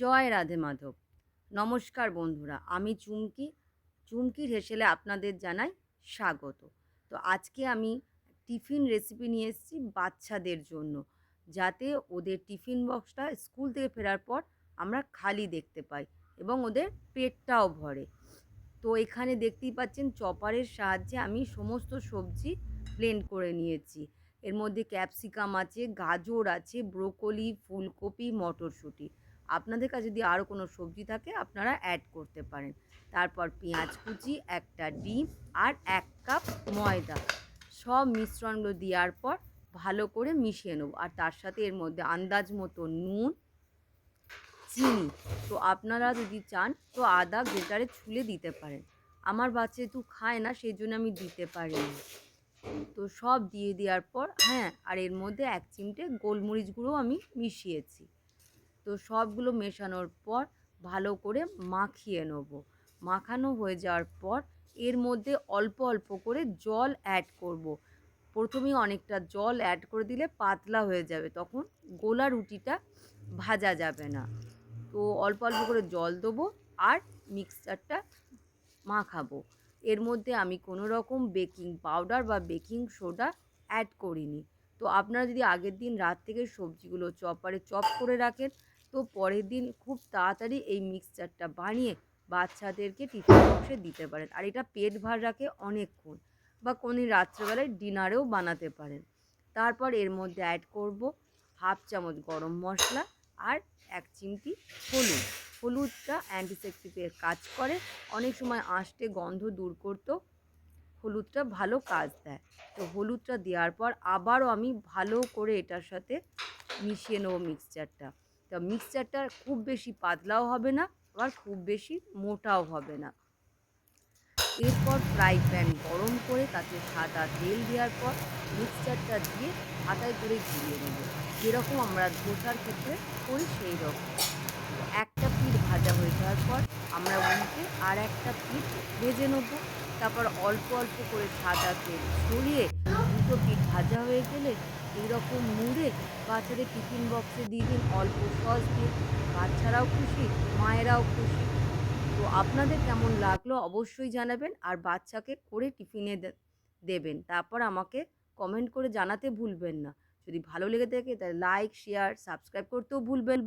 জয় রাধে মাধব। নমস্কার বন্ধুরা, আমি চুমকি। চুমকির হেসেলে আপনাদের জানাই স্বাগত। তো আজকে আমি টিফিন রেসিপি নিয়ে এসেছি বাচ্চাদের জন্য, যাতে ওদের টিফিন বক্সটা স্কুল থেকে ফেরার পর আমরা খালি দেখতে পাই এবং ওদের পেটটাও ভরে। তো এখানে দেখতেই পাচ্ছেন চপারের সাহায্যে আমি সমস্ত সবজি ব্লেন্ড করে নিয়েছি। এর মধ্যে ক্যাপসিকাম আছে, গাজর আছে ব্রোকলি ফুলকপি, মটরশুঁটি। আপনাদের কাছে যদি আরও কোনো সবজি থাকে, আপনারা অ্যাড করতে পারেন। তারপর পেঁয়াজ কুচি, একটা ডিম আর এক কাপ ময়দা। সব মিশ্রণগুলো দেওয়ার পর ভালো করে মিশিয়ে নেব। আর তার সাথে এর মধ্যে আন্দাজ মতো নুন, চিনি। তো আপনারা যদি চান, তো আদা গ্রেটারে ছুলে দিতে পারেন। আমার বাচ্চা যেহেতু খায় না সেই জন্য আমি দিতে পারিনি। তো সব দিয়ে দেওয়ার পর হ্যাঁ আর এর মধ্যে এক চিমটে গোলমরিচ গুঁড়ো আমি মিশিয়েছি। তো সবগুলো মেশানোর পর ভালো করে মাখিয়ে নেব। মাখানো হয়ে যাওয়ার পর এর মধ্যে অল্প অল্প করে জল অ্যাড করব। প্রথমেই অনেকটা জল অ্যাড করে দিলে পাতলা হয়ে যাবে, তখন গোলা রুটিটা ভাজা যাবে না। তো অল্প অল্প করে জল দেবো আর মিক্সচারটা মাখাবো। এর মধ্যে আমি কোনো রকম বেকিং পাউডার বা বেকিং সোডা অ্যাড করিনি। তো আপনারা যদি আগের দিন রাত থেকে সবজিগুলো চপারে চপ করে রাখেন তো পরের দিন খুব তাড়াতাড়ি এই মিক্সচারটা বানিয়ে বাচ্চাদেরকে টিফিন বক্সে দিতে পারেন। আর এটা পেট ভার রাখে অনেকক্ষণ বা কোনো রাত্রেবেলায় ডিনারেও বানাতে পারেন। তারপর এর মধ্যে অ্যাড করব হাফ চামচ গরম মশলা আর এক চিমটি হলুদ। হলুদটা অ্যান্টিসেপটিকের কাজ করে। অনেক সময় আঁশটে গন্ধ দূর করতেও হলুদটা ভালো কাজ দেয়। তো হলুদটা দেওয়ার পর আবারও আমি ভালো করে এটার সাথে মিশিয়ে নেব মিক্সচারটা তা মিক্সচারটা খুব বেশি পাতলাও হবে না, আবার খুব বেশি মোটাও হবে না। এরপর ফ্রাই প্যান গরম করে তাতে সাদা তেল দেওয়ার পর মিক্সচারটা দিয়ে হাতায় করে ঘুরিয়ে নেব। যেরকম আমরা ধোসার ক্ষেত্রে করি সেই রকম একটা পিঠ ভাজা হয়ে যাওয়ার পর আমরা উল্টে আর একটা পিঠ ভেজে নেব। তারপর অল্প অল্প করে সাদা তেল ছড়িয়ে দুটো পিঠ ভাজা হয়ে গেলে এইরকম মুড়ে বাচ্চাদের টিফিন বক্সে দিয়ে দিন অল্প সস দিয়ে। বাচ্চারাও খুশি, মায়েরাও খুশি। তো আপনাদের কেমন লাগল অবশ্যই জানাবেন আর বাচ্চাকে করে টিফিনে দেবেন। তারপর আমাকে কমেন্ট করে জানাতে ভুলবেন না। যদি ভালো লেগে থাকে তাহলে লাইক শেয়ার সাবস্ক্রাইব করতেও ভুলবেন